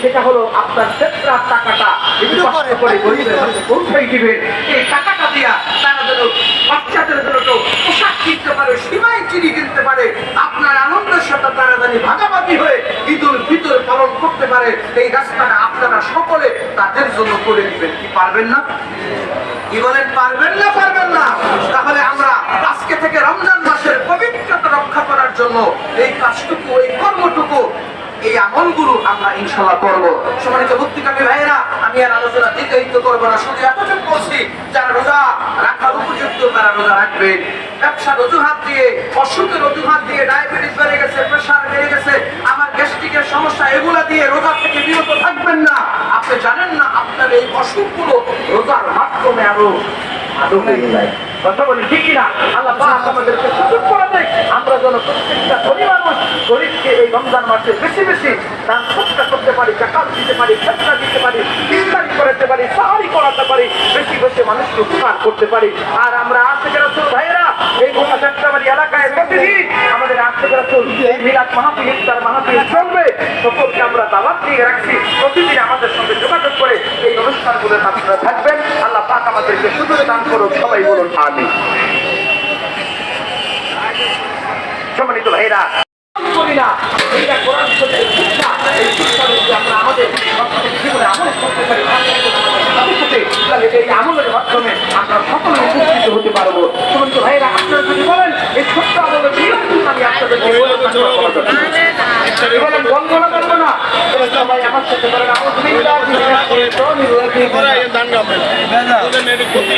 সেটা হলো আপনার ক্ষেত্রার টাকাটা। একটু কষ্ট করে গরিবের হাতে পৌঁছাই দিবেন এই টাকাটা দিয়া তারা যেন বাচ্চাদের জন্য তো পোশাক কিনতে পারে সীমায় চিনি কিনতে পারে। আপনার আনন্দের সাথে তারা জানি ভাগাভাগি হয়ে ঈদুল ফিতর পালন করতে পারে। এই রাস্তাটা আপনারা সকলে তাদের জন্য করে দিবেন। কি পারবেন না? কি বলেন পারবেন না পারবেন না? তাহলে আমরা আজকে থেকে রমজান মাসের পবিত্রতা রক্ষা করার জন্য এই কাজটুকু এই এই আমলগুলো আমরা ইনশাল্লাহ করব। সম্মানিত ভক্তিকামী ভাইয়েরা, আমি আর আলোচনা দীর্ঘায়িত করব না, শুধু এতটুকু বলছি, যারা রোজা রাখার উপযুক্ত তারা রোজা রাখবে। ব্যবসার অজুহাত দিয়ে, অসুখের অজুহাত দিয়ে ডায়াবেটিস বেড়ে গেছে প্রেশার বেড়ে গেছে, আমার গ্যাস্ট্রিকের সমস্যা, এগুলা দিয়ে রোজা থেকে বিরত থাকবেন না। আপনি জানেন না আপনার এই অসুখগুলো রোজার মাধ্যমে আরও আদৌ হয়ে যায়। কথা বলি ঠিক কিনা আল্লাহ আমাদেরকে সুযোগ করে দেয়। আমরা যেন প্রত্যেকটা ধনী মানুষ গরিবকে এই রমজান মাসে বেশি বেশি দান সৎকা করতে পারি, জাকাত দিতে পারি, ফেতনা দিতে পারি, ইফতারি করতে পারি, সাহারি করাতে পারি, বেশি বেশি মানুষকে উপকার করতে পারি। আর আমরা আজকে রাসূল, ভাইয়েরা, এই গোটা যাত্রাবাড়ি এলাকায় প্রতিদিন আমাদের আজকে রাসূল এই মিলাদ মাহফিল, ইফতার মাহফিল চলবে। সকলকে আমরা দাওয়াত দিয়ে রাখছি। প্রতিদিন আমাদের সঙ্গে যোগাযোগ করে এই অনুষ্ঠানগুলোর আপনারা পাক আমাদেরকে সুযোগ দান করুন সবাই বলুন আমি সম্মানিত ভাইরা করি না। এইটা কোরআন শরীফের শিক্ষা এই শিক্ষার যদি আমরা আমাদের জীবনে আমল করতে পারি সাথে সাথে তাহলে এই আমলের মাধ্যমে আমরা সকলে উপকৃত হতে পারব সম্মানিত ভাইরা আপনারা যদি বলেন এই ছোট্ট আমলের বিরোধী আমি আপনাদেরকে বলেন বন্ধ করব না সবাই আমার সাথে বলেন আমার Untuk